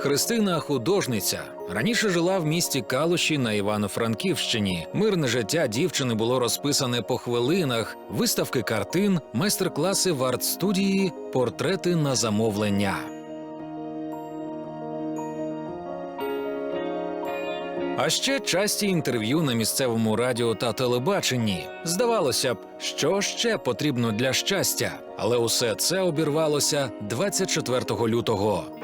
Христина художниця. Раніше жила в місті Калуші на Івано-Франківщині. Мирне життя дівчини було розписане по хвилинах, виставки картин, майстер-класи в арт-студії, портрети на замовлення. А ще часті інтерв'ю на місцевому радіо та телебаченні. Здавалося б, що ще потрібно для щастя, але усе це обірвалося 24 лютого.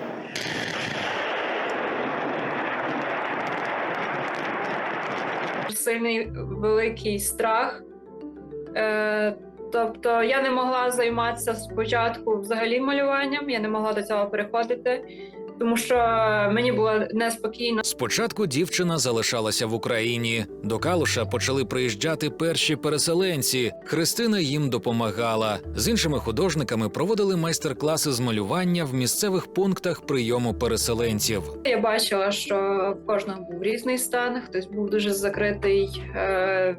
Сильний великий страх. Е, тобто я не могла займатися спочатку взагалі малюванням, я не могла до цього переходити, тому що мені було неспокійно. Спочатку дівчина залишалася в Україні. До Калуша почали приїжджати перші переселенці. Христина їм допомагала. З іншими художниками проводили майстер-класи з малювання в місцевих пунктах прийому переселенців. Я бачила, що в кожного був різний стан, хтось був дуже закритий. Е,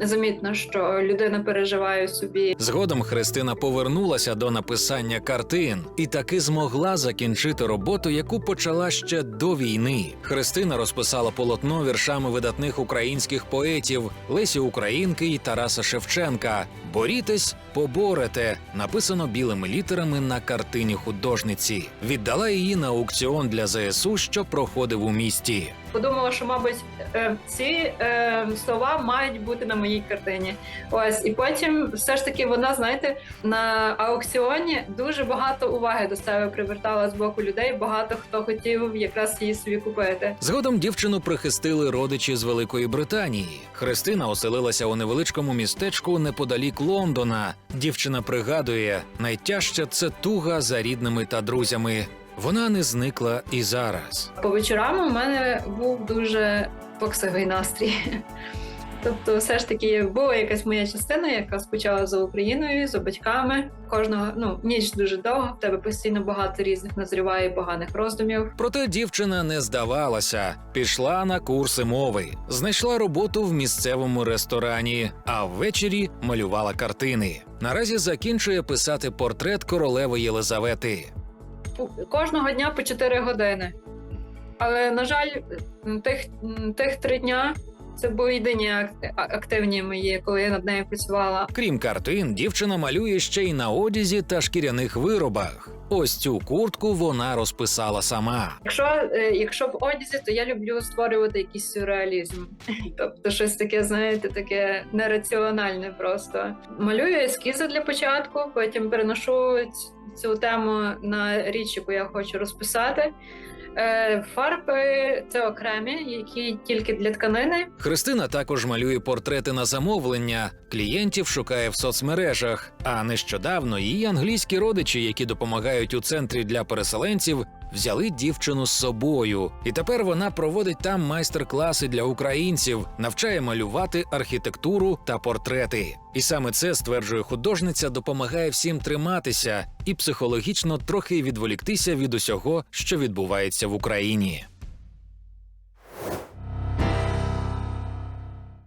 замітно, що людина переживає собі. Згодом Христина повернулася до написання картин і таки змогла закінчити роботу, яку почала ще до війни. Христина розписала полотно віршами видатних українських поетів Лесі Українки і Тараса Шевченка. Борітесь, поборете, написано білими літерами на картині художниці. Віддала її на аукціон для ЗСУ, що проходив у місті. Подумала, що, мабуть, е, ці е, слова мають бути на моїй картині. Ось і потім, все ж таки, вона, знаєте, на аукціоні дуже багато уваги до себе привертала з боку людей. Багато хто хотів якраз її собі купити. Згодом дівчину прихистили родичі з Великої Британії. Христина оселилася у невеличкому містечку неподалік Лондона. Дівчина пригадує, найтяжче це туга за рідними та друзями. Вона не зникла і зараз. По вечорам у мене був дуже боксовий настрій. Тобто, все ж таки була якась моя частина, яка скучала за Україною, за батьками. Кожного ну ніч дуже довго. В тебе постійно багато різних назріває поганих роздумів. Проте дівчина не здавалася, пішла на курси мови, знайшла роботу в місцевому ресторані, а ввечері малювала картини. Наразі закінчує писати портрет королеви Єлизавети. Кожного дня по 4 години. Але на жаль, тих, тих три дня це були єдині акти- активні мої, коли я над нею працювала. Крім картин, дівчина малює ще й на одязі та шкіряних виробах. Ось цю куртку вона розписала сама. Якщо, е, якщо в одязі, то я люблю створювати якийсь сюрреалізм. Тобто щось таке, знаєте, таке нераціональне просто. Малюю ескізи для початку, потім переношу цю тему на річ, яку я хочу розписати. Е, Фарби це окремі, які тільки для тканини. Христина також малює портрети на замовлення, клієнтів шукає в соцмережах. А нещодавно її англійські родичі, які допомагають у центрі для переселенців, взяли дівчину з собою. І тепер вона проводить там майстер-класи для українців, навчає малювати архітектуру та портрети. І саме це стверджує художниця, допомагає всім триматися і психологічно трохи відволіктися від усього, що відбувається в Україні.